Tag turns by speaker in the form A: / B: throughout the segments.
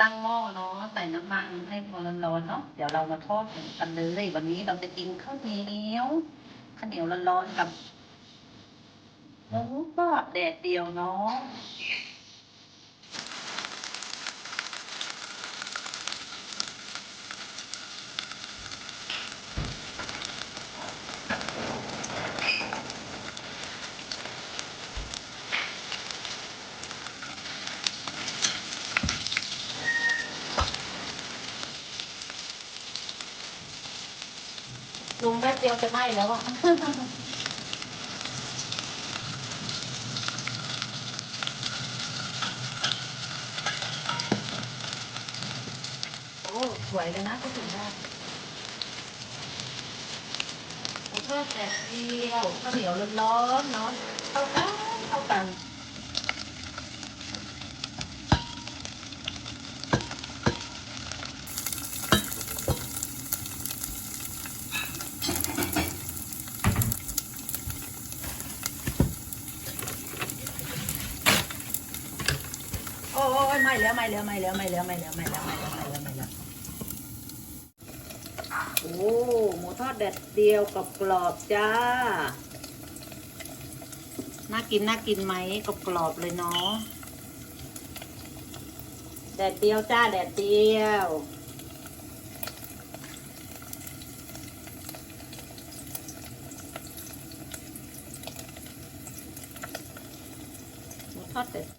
A: ตั้งหม้อเนาะใส่น้ำมันให้พอร้อนๆเนาะเดี๋ยวเรามาทอดกันเลยวันนี้เราจะกินข้าวเหนียวข้าวเหนียวร้อนๆกับหมูทอดแดดเดียวเนาะ ยวจะไหม้แล้วอะโอ้สวยเลยนะก็ถึงได้หมูทอดแดดเดียวข้าวเหนียวร้อนๆเนาะเข้ากันเข้ากัน แล้วไม่แล้วไม่แล้วไม่แล้วไม่แล้วไม่แล้วไม่แล้วไม่แล้วไม่แล้วโอ้หมูทอดแดดเดียวกับกรอบจ้า น่ากินน่ากินไหมกรอบกรอบเลยเนาะแดดเดียวจ้าแดดเดียวหมูทอดแดด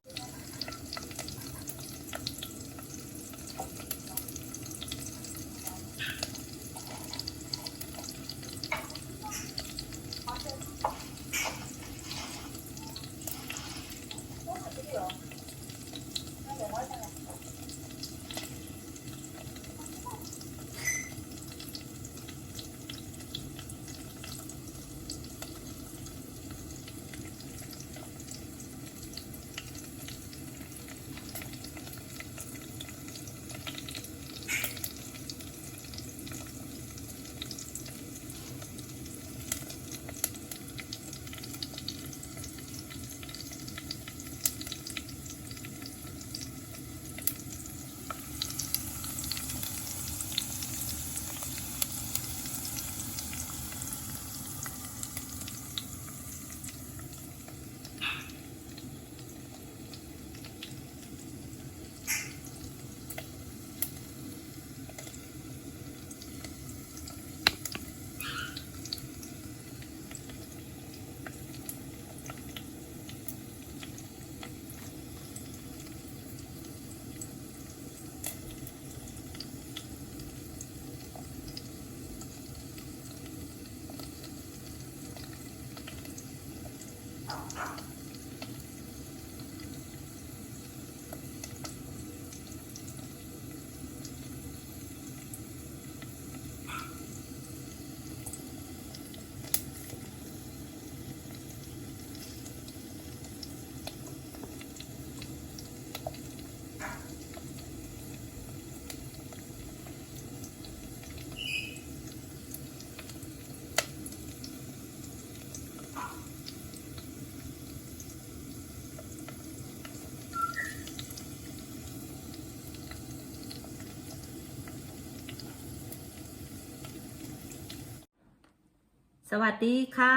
A: สวัสดีค่ะ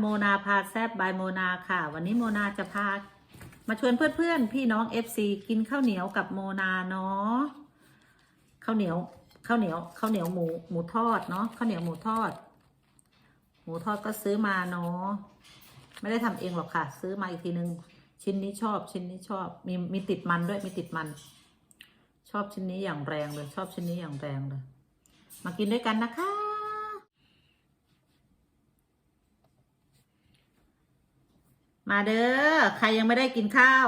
A: โมนาพาแซบบายโมนาค่ะ วันนี้โมนาจะพา มาชวนเพื่อนๆ พี่น้อง FC กินข้าวเหนียวกับโมนาเนาะข้าวเหนียวข้าวเหนียวข้าวเหนียวหมูหมูทอดเนาะข้าวเหนียวหมูทอด หมูทอดก็ซื้อมาเนาะไม่ได้ทำเองหรอกค่ะ ซื้อมาอีกทีนึง ชิ้นนี้ชอบ ชิ้นนี้ชอบ มีมีติดมันด้วยมีติดมัน ชอบชิ้นนี้อย่างแรงเลย ชอบชิ้นนี้อย่างแรงเลย มากินด้วยกันนะคะ มาเด้อ ใครยังไม่ได้กินข้าว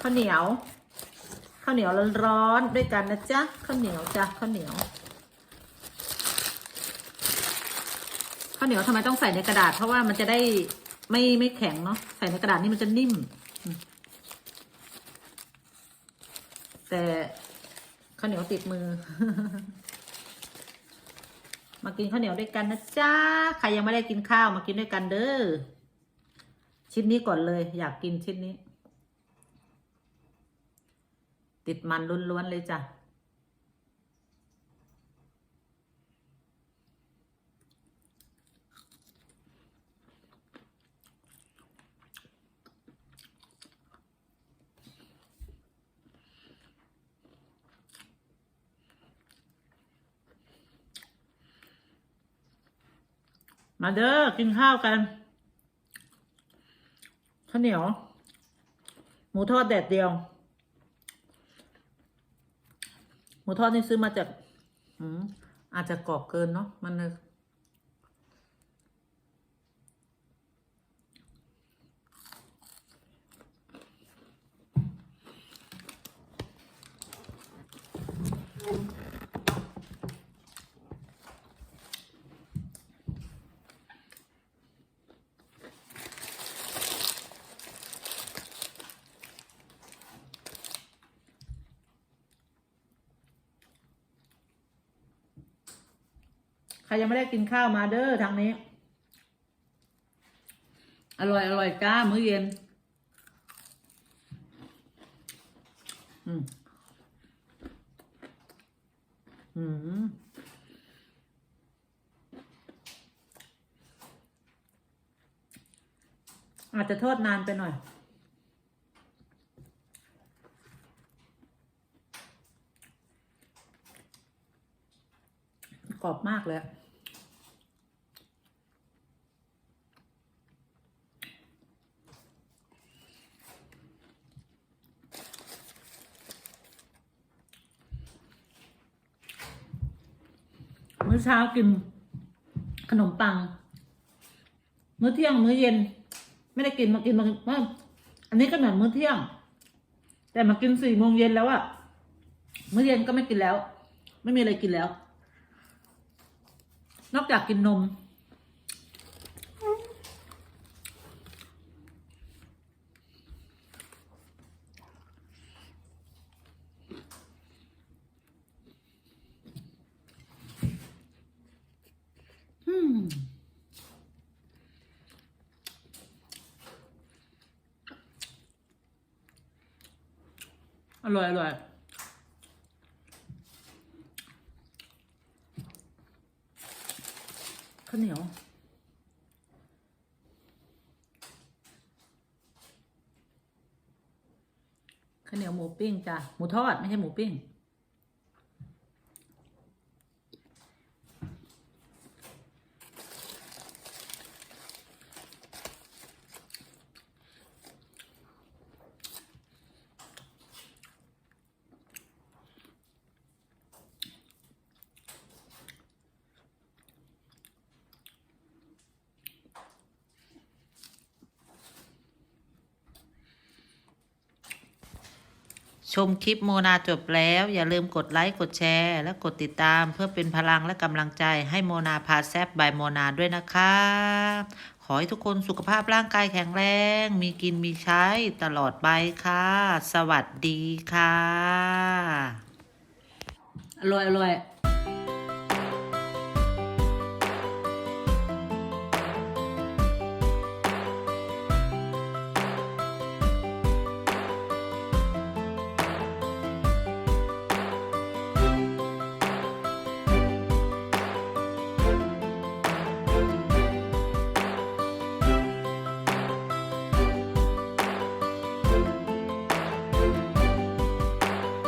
A: ข้าวเหนียวข้าวเหนียวร้อนๆด้วยกันนะจ๊ะข้าวเหนียวจ้ะข้าวเหนียวข้าวเหนียวทำไมต้องใส่ในกระดาษ เพราะว่ามันจะได้ไม่ไม่แข็งเนาะใส่ในกระดาษนี่มันจะนิ่ม แต่ข้าวเหนียวติดมือ มากินข้าวเหนียวด้วยกันนะจ๊ะใครยังไม่ได้กินข้าวมากินด้วยกันเด้อ ชิ้นนี้ก่อนเลย อยากกินชิ้นนี้ ติดมันล้วนๆเลยจ้ะมาเด้อกินข้าวกัน ข้าวเหนียว หมูทอดแดดเดียว หมูทอดนี่ซื้อมาจากอืมอาจจะกรอบเกินเนาะมัน ใครยังไม่ได้กินข้าวมาเด้อทางนี้ อร่อยอร่อยจ้ามื้อเย็น อืมอืมอาจจะทอดนานไปหน่อย กรอบมากเลยมื้อเช้ากินขนมปัง มื้อเที่ยงมื้อเย็น ไม่ได้กินมากินมาว่าอันนี้ก็เหมือนมื้อเที่ยง แต่มากินสี่โมงเย็นแล้วอะมื้อเย็นก็ไม่กินแล้ว ไม่มีอะไรกินแล้ว นอกจากกินนม อร่อย อร่อย ข้าวเหนียว ข้าวเหนียวหมูปิ้งจ้ะ หมูทอดไม่ใช่หมูปิ้ง ชมคลิปโมนาจบแล้ว อย่าลืมกดไลค์ กดแชร์ และกดติดตามเพื่อเป็นพลังและกำลังใจให้โมนาพาแซบบายโมนาด้วยนะคะ ขอให้ทุกคนสุขภาพร่างกายแข็งแรง มีกินมีใช้ตลอดไปค่ะ สวัสดีค่ะ อร่อยอร่อย